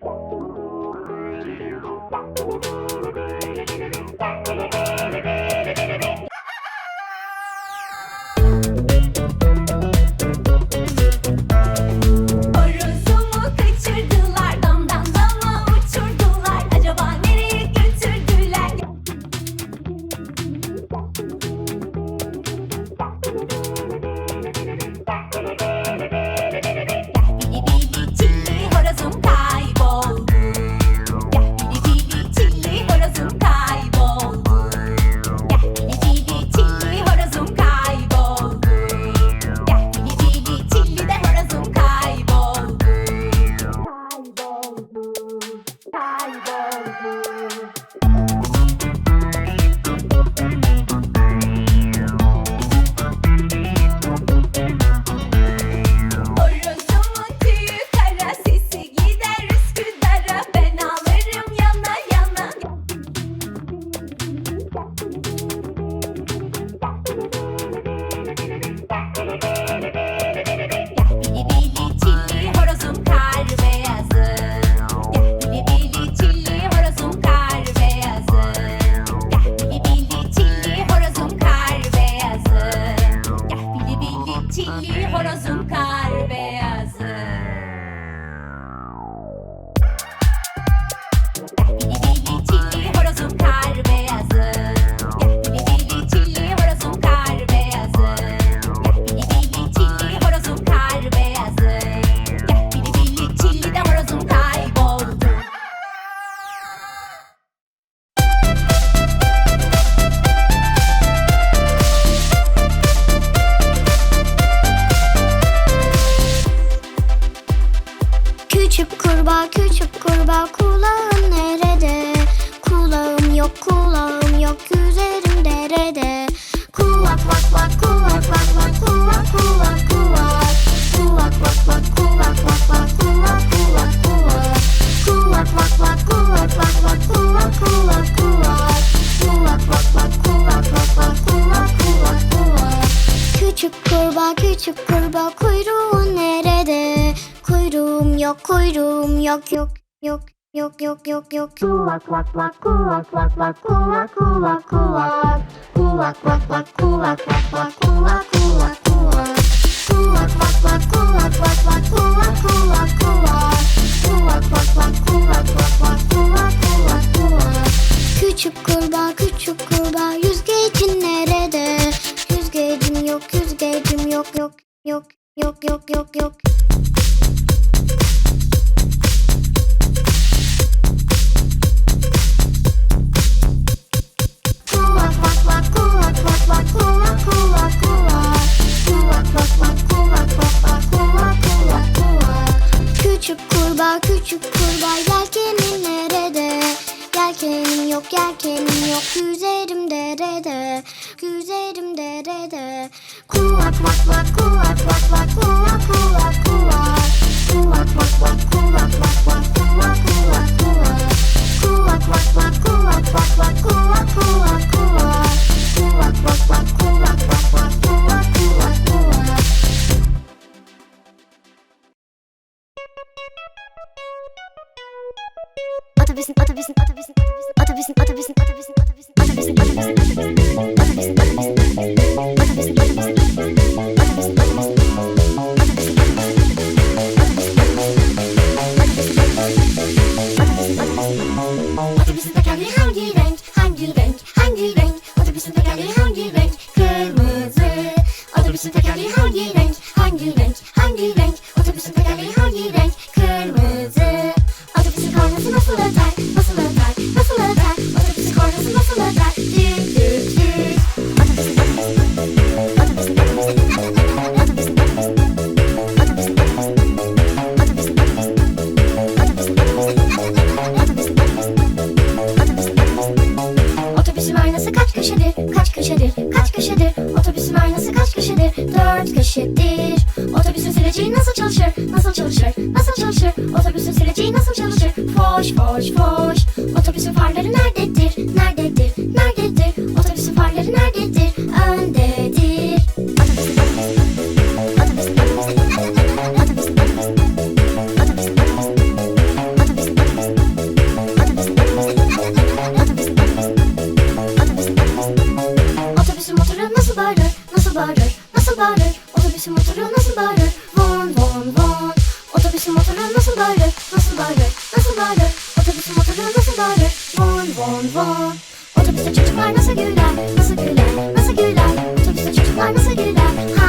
广播。Küçük kurbağa küçük kurbağa kuyruğu nerede? Kuyruğum yok kuyruğum yok yok yok yok yok yok yok kulak kulak kulak kulak kulak kulak kulak kulak kulak kulak kulak kulak kulak kulak kulak Кулак, кулак, кулак, кулак, кулак, кулак, кулак, кулак, кулак, кулак, yelkenim yok Güzelim derede Güzelim derede Kulak vak vak kulak vak vak kulak kulak 心跳跳，你好。süreci nasıl çalışır? Nasıl çalışır? Nasıl çalışır? Otobüsün süreci nasıl çalışır? Foş foş foş. Otobüsün farları nerededir? Nerededir? Nerededir? Otobüsün farları nerededir? von von Otobüste çocuklar nasıl güler, nasıl güler, nasıl güler? Otobüste çocuklar nasıl güler?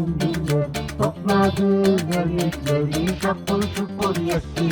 সুন্দর স্বপ্নাদি সকল সুপরিয়াছি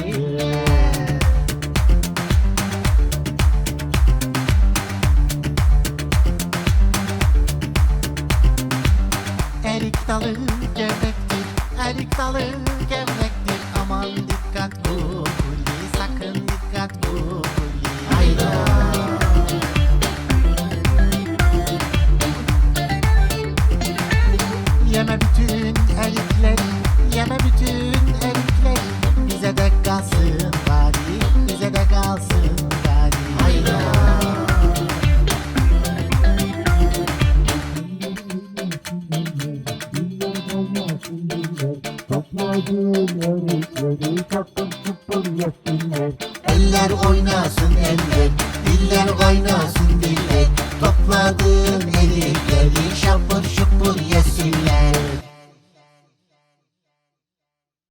do